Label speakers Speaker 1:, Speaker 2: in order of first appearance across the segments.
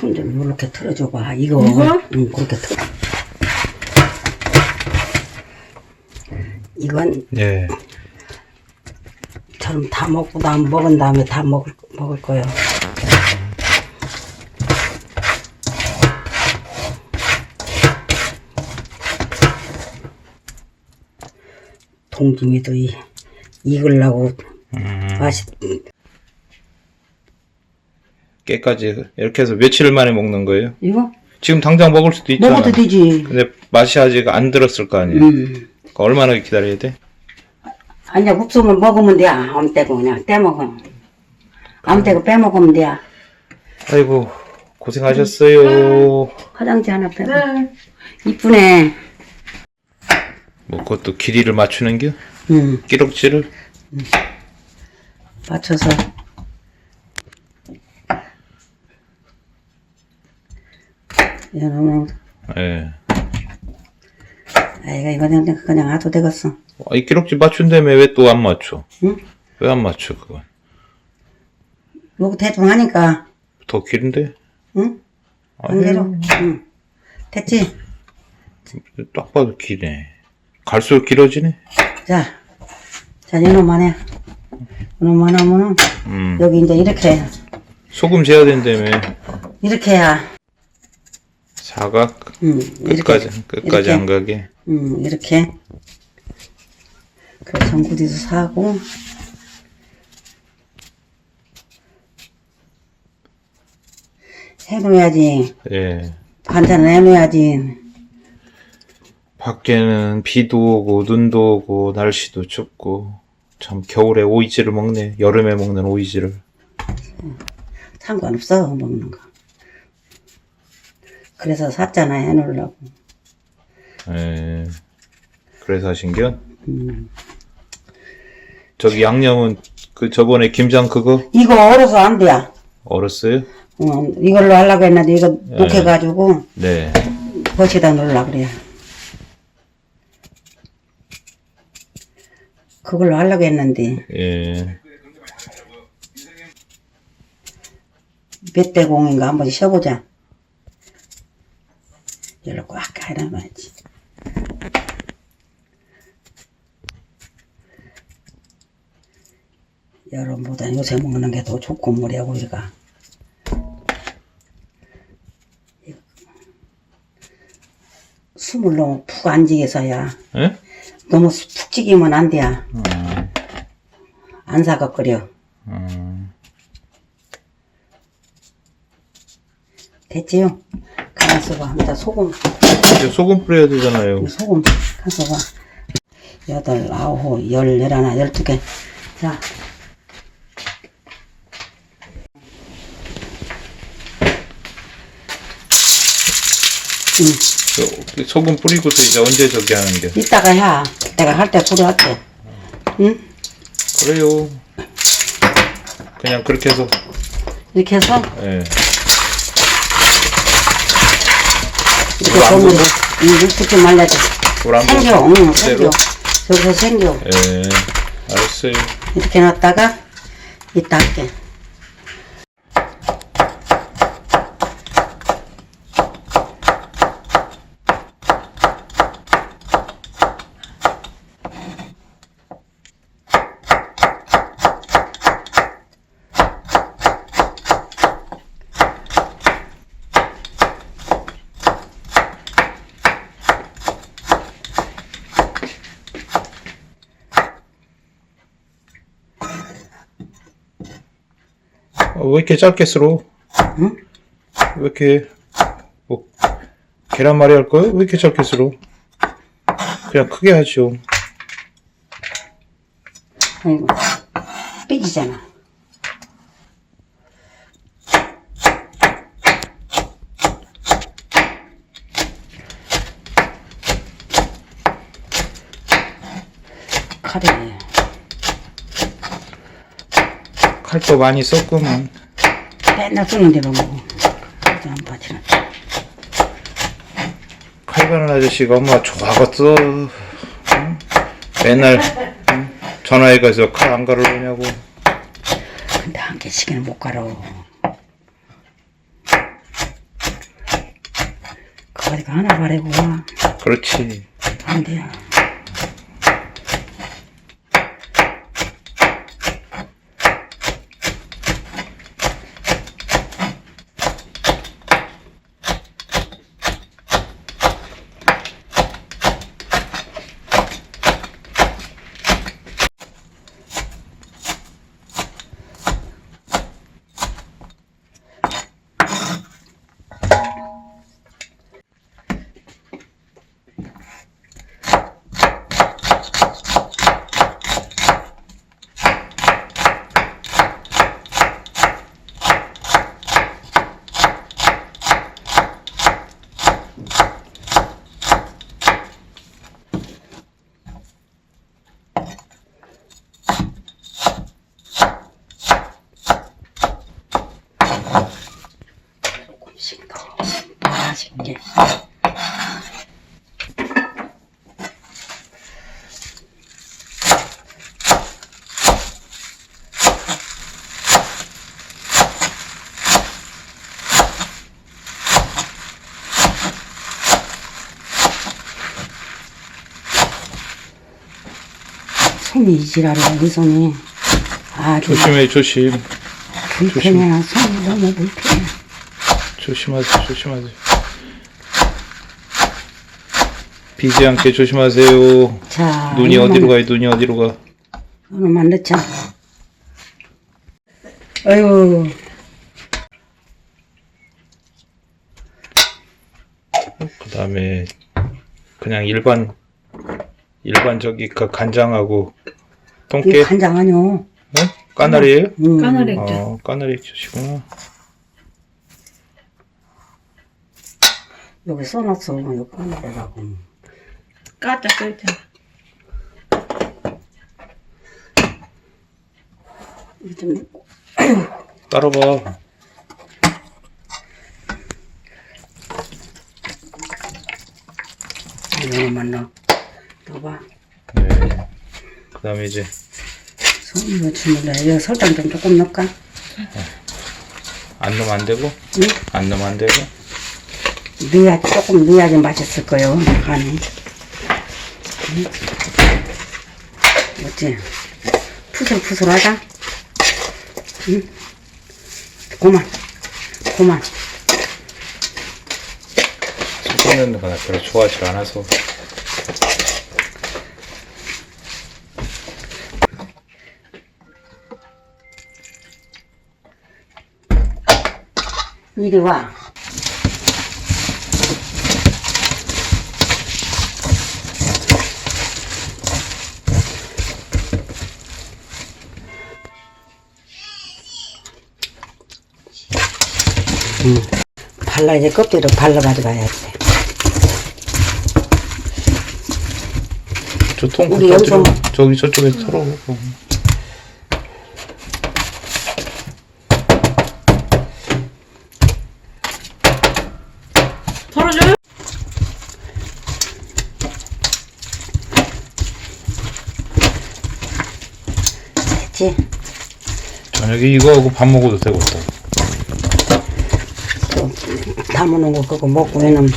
Speaker 1: 손 좀 이렇게 틀어줘봐. 이거.
Speaker 2: 이거?
Speaker 1: 응, 그렇게 틀어. 이건
Speaker 3: 예.
Speaker 1: 저럼 다 먹고 나 먹은 다음에 다 먹을 먹을 거예요. 동지미도 이 익으려고 맛이
Speaker 3: 깨까지 이렇게 해서 며칠 만에 먹는 거예요?
Speaker 1: 이거
Speaker 3: 지금 당장 먹을 수도 있잖아.
Speaker 1: 먹어도 되지.
Speaker 3: 근데 맛이 아직 안 들었을 거 아니에요.
Speaker 1: 음.
Speaker 3: 그러니까 얼마나 기다려야 돼?
Speaker 1: 아니야 국수물 먹으면 돼. 아무 때고 그냥 떼먹어. 아무 때고 빼먹으면 돼.
Speaker 3: 아이고 고생하셨어요.
Speaker 1: 화장지 하나 빼고.
Speaker 2: 네.
Speaker 1: 이쁘네.
Speaker 3: 뭐 그것도 길이를 맞추는겨?
Speaker 1: 응.
Speaker 3: 끼룩지를?
Speaker 1: 맞춰서. 이거는
Speaker 3: 예.
Speaker 1: 아이가 이거 그냥 그냥 놔도 되겠어.
Speaker 3: 아, 이 끼룩지 맞춘다며 왜 또 안 맞춰?
Speaker 1: 응?
Speaker 3: 왜 안 맞춰 그건?
Speaker 1: 요거 대충 하니까
Speaker 3: 더 길은데?
Speaker 1: 응? 한개로 응. 됐지?
Speaker 3: 딱 봐도 기네. 갈수록 길어지네.
Speaker 1: 자, 자 이놈만 해. 이놈만 하면은
Speaker 3: 음.
Speaker 1: 여기 이제 이렇게 해.
Speaker 3: 소금 재야 된다며.
Speaker 1: 이렇게 해야.
Speaker 3: 사각
Speaker 1: 응.
Speaker 3: 끝까지
Speaker 1: 이렇게,
Speaker 3: 끝까지
Speaker 1: 이렇게.
Speaker 3: 안 가게.
Speaker 1: 응, 이렇게. 그래, 전구리도 사고. 해놓아야지.
Speaker 3: 예.
Speaker 1: 반찬을 해놓아야지.
Speaker 3: 밖에는 비도 오고 눈도 오고 날씨도 춥고 참 겨울에 오이지를 먹네. 여름에 먹는 오이지를.
Speaker 1: 상관없어, 먹는 거. 그래서 샀잖아, 해놓으려고.
Speaker 3: 예. 그래서 하신겨?
Speaker 1: 음.
Speaker 3: 저기 양념은 그 저번에 김장 그거
Speaker 1: 이거 얼어서 안 돼.
Speaker 3: 얼었어요?
Speaker 1: 어, 이걸로 하려고 했는데, 이거
Speaker 3: 예.
Speaker 1: 녹여가지고,
Speaker 3: 네.
Speaker 1: 버시다 넣으려고 그래. 그걸로 하려고 했는데,
Speaker 3: 예.
Speaker 1: 몇 대 공인가 한번 쉬어보자. 열로 꽉 해놔야지. 여름보다 요새 먹는 게 더 좋고 뭐야 우리가. 숨을 너무 푹 안 지게 써야
Speaker 3: 예?
Speaker 1: 너무 푹 찌기면 안 돼.
Speaker 3: 음,
Speaker 1: 안 사각거려.
Speaker 3: 음.
Speaker 1: 됐지요? 봐. 이제 소금
Speaker 3: 소금 뿌려야 되잖아요.
Speaker 1: 소금 봐. 여덟, 아홉, 열, 열하나, 열두 개. 자. 응,
Speaker 3: 저- 소금 뿌리고서 이제 언제 저기 하는 게?
Speaker 1: 이따가 해. 내가 할 때 뿌려할게. 응?
Speaker 3: 그래요. 그냥 그렇게 해서
Speaker 1: 이렇게 해서,
Speaker 3: 예.
Speaker 1: 이렇게
Speaker 3: 물안
Speaker 1: 보면, 이렇게.
Speaker 3: 물안
Speaker 1: 생겨? 응,
Speaker 3: 그대로?
Speaker 1: 생겨. 여기서 생겨.
Speaker 3: 예. 알았어요.
Speaker 1: 이렇게 놨다가, 이따 할게.
Speaker 3: 어, 왜 이렇게 짧게 썰어?
Speaker 1: 응?
Speaker 3: 왜 이렇게 뭐 계란말이 할 거예요? 왜 이렇게 짧게 썰어? 그냥 크게 하죠.
Speaker 1: 아이고, 삐지잖아. 칼이
Speaker 3: 칼도 많이 썼구만.
Speaker 1: 맨날 쓰는데 뭐. 안 빠지는.
Speaker 3: 칼 가는 아저씨가 엄마 좋아하겠어. 응? 맨날 응? 전화해가서 칼 안 가르려냐고.
Speaker 1: 근데 한 개씩은 못 가려. 어디가 하나 바래고 와.
Speaker 3: 그렇지.
Speaker 1: 안 돼. 조 맛있게. 손이 이지라려 우리 손이 아주
Speaker 3: 조심해, 조심.
Speaker 1: 불편해 손이 너무 불편해
Speaker 3: 조심하세요, 조심하세요. 비지 않게 조심하세요.
Speaker 1: 자
Speaker 3: 눈이 어디로 가요, 눈이 어디로 가.
Speaker 1: 이거만 넣자 아유
Speaker 3: 그 다음에 그냥 일반, 일반 저기 그 간장하고
Speaker 1: 이게
Speaker 3: 똥깨,
Speaker 1: 간장 아니오
Speaker 3: 네? 까나리예요?
Speaker 1: 음.
Speaker 2: 까나리.
Speaker 3: 어, 까나리 액젓이구나.
Speaker 1: 여기 써놨어 여기 까나리라고
Speaker 2: 까짜 써있잖아.
Speaker 1: 이거 좀 넣고
Speaker 3: 따라봐.
Speaker 1: 이거만 넣어 넣어봐
Speaker 3: 네. 그 다음에 이제
Speaker 1: 왜 주물러 이거 설탕 좀 조금 넣을까?
Speaker 3: 안 넣으면 안 되고,
Speaker 1: 응?
Speaker 3: 안 넣으면 안 되고.
Speaker 1: 넣어야 조금 넣어야지 맛있을 거요 간이 응? 어찌 푸슬푸슬하다 응? 고만 고만
Speaker 3: 속 넣는 거나 별로 좋아하지 않아서.
Speaker 1: 이리 와 발라 이제 껍질을 발라 가져가야지
Speaker 3: 저통
Speaker 1: 우리 여기서-.
Speaker 3: 저기 저쪽에 털어보고.
Speaker 2: 털어줘요?
Speaker 1: 됐지?
Speaker 3: 저녁에 이거 하고 밥 먹어도 되겠다.
Speaker 1: 또 담아놓은 거 그거 먹고 왜냐면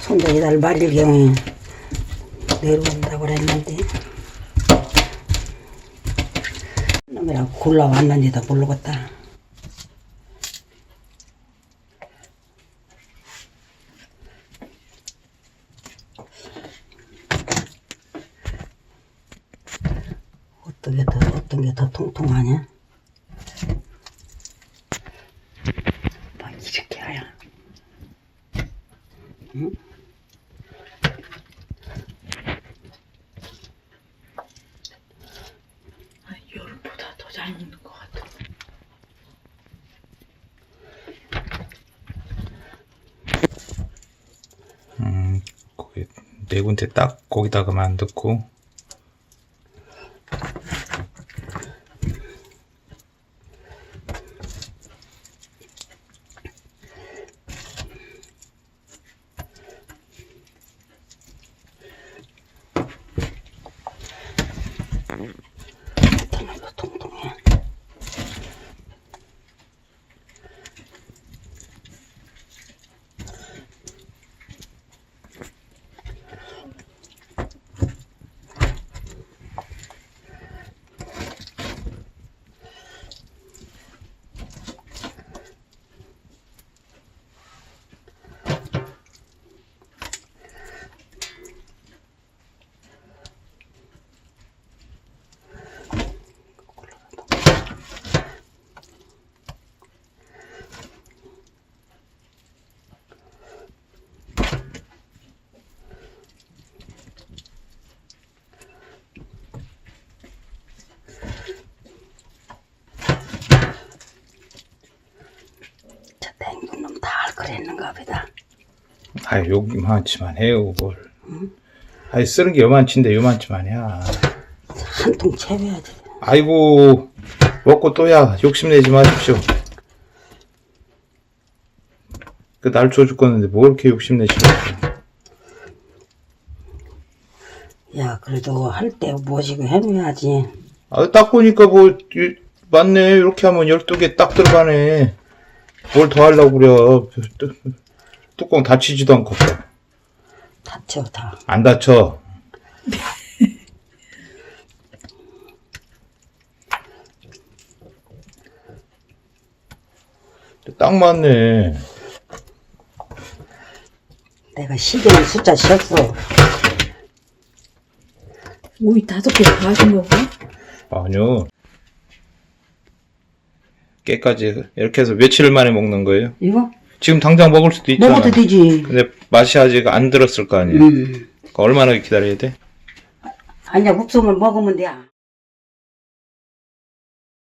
Speaker 1: 손자기 날 말릴 경우에 내려온다고 그랬는데. 놈이라고 골라왔는지도 모르겠다
Speaker 3: 1군데 딱 거기다가만 넣고 아 요만치만 해요 뭘. 아이 쓰는 게 요만치인데 요만치만 해야.
Speaker 1: 한 통 채워야지.
Speaker 3: 아이고 먹고 또야 욕심내지 마십시오. 그날줘 죽겠는데 뭐 이렇게 욕심내시겠어요.
Speaker 1: 야, 그래도 할 때 뭐지고 해줘야지.
Speaker 3: 아, 딱 보니까 뭐, 이- 맞네. 이렇게 하면 12개 딱 들어가네. 뭘 더 하려고 그래. 뚜- 뚜껑 닫히지도 않고.
Speaker 1: 다쳐, 다.
Speaker 3: 안 닫혀. 딱 맞네.
Speaker 1: 내가 시계는 숫자 셨어.
Speaker 2: 오이 다섯 개 다 하신 거고?
Speaker 3: 아니요. 깨까지 이렇게 해서 며칠 만에 먹는 거예요?
Speaker 1: 이거?
Speaker 3: 지금 당장 먹을 수도 있잖아.
Speaker 1: 먹어도 되지.
Speaker 3: 근데 맛이 아직 안 들었을 거 아니에요.
Speaker 1: 음.
Speaker 3: 그러니까 얼마나 기다려야 돼?
Speaker 1: 아니야, 국수만 먹으면 돼.